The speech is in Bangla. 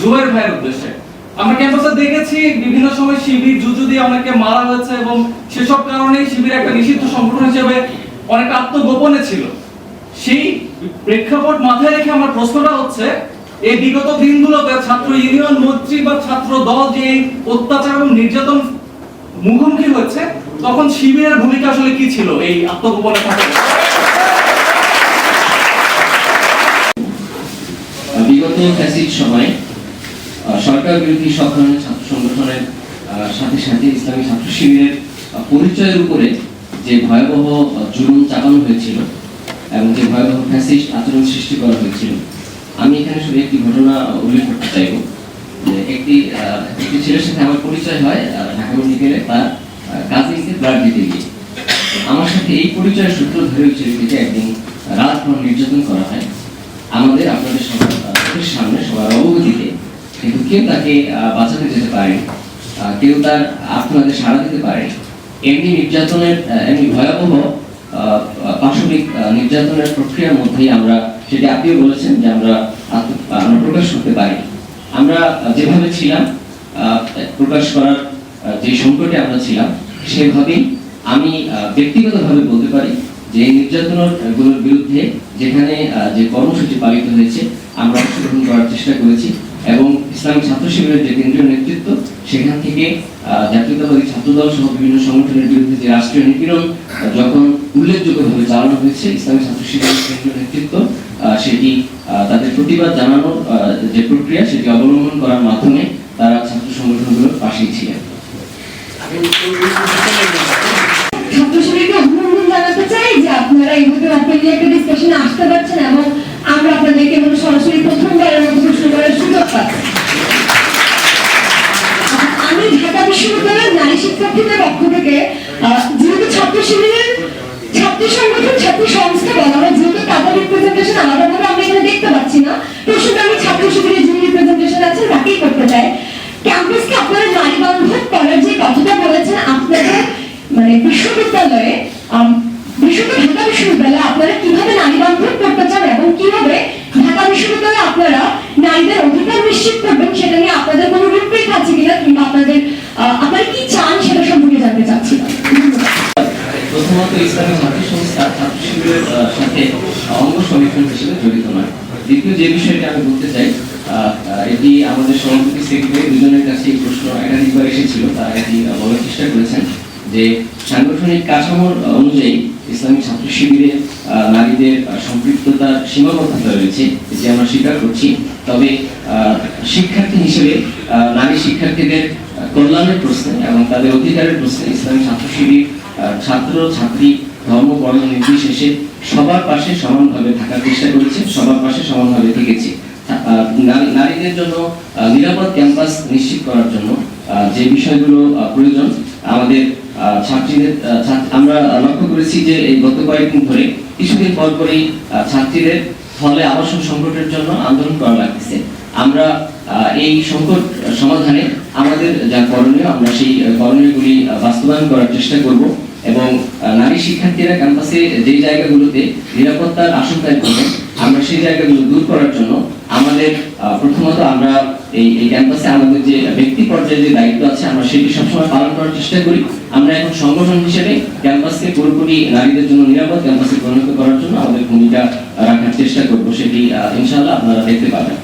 জুবাইর ভাইয়ের উদ্দেশ্যে। আমরা ক্যাম্পাসে দেখেছি বিভিন্ন সময় শিবির জুজু দিয়ে অনেকে মারা হয়েছে এবং সেসব কারণেই শিবির একটা নিষিদ্ধ সংগঠন হিসেবে অনেক আত্মগোপনে ছিল। সেই প্রেক্ষাপট মাথায় রেখে আমার প্রশ্নটা হচ্ছে, এই বিগত দিনগুলোতে ছাত্র ইউনিয়ন মন্ত্রী বা ছাত্র দল যে অত্যাচার এবং নির্যাতন মুখোমুখি হচ্ছে তখন শিবিরের ভূমিকা আসলে কি ছিল এই আত্মগোপনে বিগত ফ্যাসিড সময় সরকার বিরোধী সব ধরনের ছাত্র সংগঠনের সাথে সাথে ইসলামী ছাত্র শিবিরের পরিচয়ের উপরে যে ভয়াবহ জুলুম চাপানো হয়েছিল এবং যে ভয়াবহ ফ্যাসিস্ট আচরণ সৃষ্টি করা হয়েছিল, আমি এখানে শুধু একটি ঘটনা উল্লেখ করতে চাইব। একটি একটি ছেলের সাথে আমার পরিচয় হয় ঢাকা মেডিকেলে, তার কাজিনকে ব্লাড দিতে গিয়ে। আমার সাথে এই পরিচয়ের সূত্র ধরে যে একদিন রাতভর নির্যাতন করা হয়। আমাদের, আপনাদের সবার সামনে সবার অবগতিতে কিন্তু কেউ তাকে বাঁচাতে যেতে পারে কেউ তার আপনাদের সাড়া দিতে পারে। এমনি নির্যাতনের এমনি ভয়াবহ পাশবিক নির্যাতনের প্রক্রিয়ার মধ্যেই আমরা, সেটি আপনিও বলেছেন যে আমরা আমরা প্রকাশ করতে পারি। আমরা যেভাবে ছিলাম প্রকাশ করার যে সংকটে আমরা ছিলাম, সেভাবেই আমি ব্যক্তিগতভাবে বলতে পারি যে এই নির্যাতনেরগুলোর বিরুদ্ধে যেখানে যে কর্মসূচি পালিত হয়েছে, আমরা অংশগ্রহণ করার চেষ্টা করেছি এবং ইসলামিক ছাত্র শিবিরের যে কেন্দ্রীয় নেতৃত্ব সেখান থেকে জাতীয়তাবাদী ছাত্রদল সহ বিভিন্ন সংগঠনের বিরুদ্ধে যে রাষ্ট্রীয় নিপীড়ন যখন উল্লেখযোগ্যভাবে চালানো হয়েছে ইসলামিক ছাত্র শিবিরের কেন্দ্রীয় নেতৃত্ব সেটি আহ, তাদের প্রতিবাদ জানানোর আহ, যে প্রক্রিয়া সেটি অবলম্বন করার মাধ্যমে তারা ছাত্র সংগঠনগুলোর পাশেই ছিলেন। ছাত্র শিবিরকে অভিনন্দন জানাতে চাই যে আপনারা এইভাবে ওপেনলি নারী শিক্ষার্থীদের পক্ষ থেকে যেহেতু ছাত্র শিবিরের ছাত্র সংগঠন, ছাত্র সংস্থা বলা হয়, যেহেতু তাদের রিপ্রেজেন্টেশন আলাদাভাবে আমরা এখানে দেখতে পাচ্ছি না প্রশ্নটা আমি ছাত্র শিবিরের যিনি রিপ্রেজেন্টেশন আছেন, তাকেই করতে চাই। ক্যাম্পাসকে আপনারা নারী বান্ধব করার যে কথাটা বলেছেন, আপনাদের মানে বিশ্ববিদ্যালয়ে বিশ্ববিদ্যালয়, ঢাকা বিশ্ববিদ্যালয়ে আপনারা কীভাবে নারী বান্ধব করতে চান এবং কীভাবে ঢাকা বিশ্ববিদ্যালয়ে আপনারা নারীদের অধিকার নিশ্চিত করবেন সেটা নিয়ে আপনাদের কোনো রূপরেখা আছে কিনা কিংবা আপনাদের আহ, আপনারা কি চান সেটা সম্পর্কে জানতে চাচ্ছিলাম ধন্যবাদ প্রথমত ইসলামী ছাত্র সংস্থা ছাত্র শিবিরের আহ, সাথে অঙ্গ সংগঠন হিসেবে জড়িত নয়। দ্বিতীয় যে বিষয়টি আমি বলতে চাই এটি আমাদের সভাপতি সেক্রেটারি দুজনের কাছে এই প্রশ্ন একাধিকবার এসেছিল, তারা এটি বলার চেষ্টা করেছেন যে সাংগঠনিক কাঠামোর অনুযায়ী ইসলামিক ছাত্র শিবিরে নারীদের সম্পৃক্ততার সীমাবদ্ধতা রয়েছে যে আমরা স্বীকার করছি। তবে শিক্ষার্থী হিসেবে নারী শিক্ষার্থীদের কল্যাণের প্রশ্নে এবং তাদের অধিকারের প্রশ্নে ইসলামী ছাত্র শিবির ছাত্র, ছাত্রী ধর্ম, বর্ণ, নির্বিশেষে সবার পাশে সমানভাবে থাকার চেষ্টা করেছে, সবার পাশে সমানভাবে থেকেছে। নারীদের জন্য নিরাপদ ক্যাম্পাস নিশ্চিত করার জন্য যে বিষয়গুলো প্রয়োজন, আমাদের ছাত্রীদের আমরা লক্ষ্য করেছি যে এই গত কয়েকদিন ধরে কিছুদিন পর পরই ছাত্রীদের ফলে আবাসন সংকটের জন্য আন্দোলন করা লাগতেছে। আমরা এই সংকট সমাধানে আমাদের যা করণীয়, আমরা সেই করণীয়গুলি বাস্তবায়ন করার চেষ্টা করব এবং নারী শিক্ষার্থীরা ক্যাম্পাসে যে জায়গাগুলোতে নিরাপত্তার আশঙ্কায় পড়ে আমরা সেই জায়গাগুলো দূর করার জন্য আমাদের প্রথমত আমরা এই এই ক্যাম্পাসে আমাদের যে ব্যক্তি পর্যায়ে যে দায়িত্ব আছে, আমরা সেটি সবসময় পালন করার চেষ্টা করি। আমরা এখন সংগঠন হিসেবে ক্যাম্পাসকে পুরোপুরি নারীদের জন্য নিরাপদ ক্যাম্পাসে পরিণত করার জন্য আমাদের ভূমিকা রাখার চেষ্টা করব, সেটি ইনশাআল্লাহ আপনারা দেখতে পাবেন।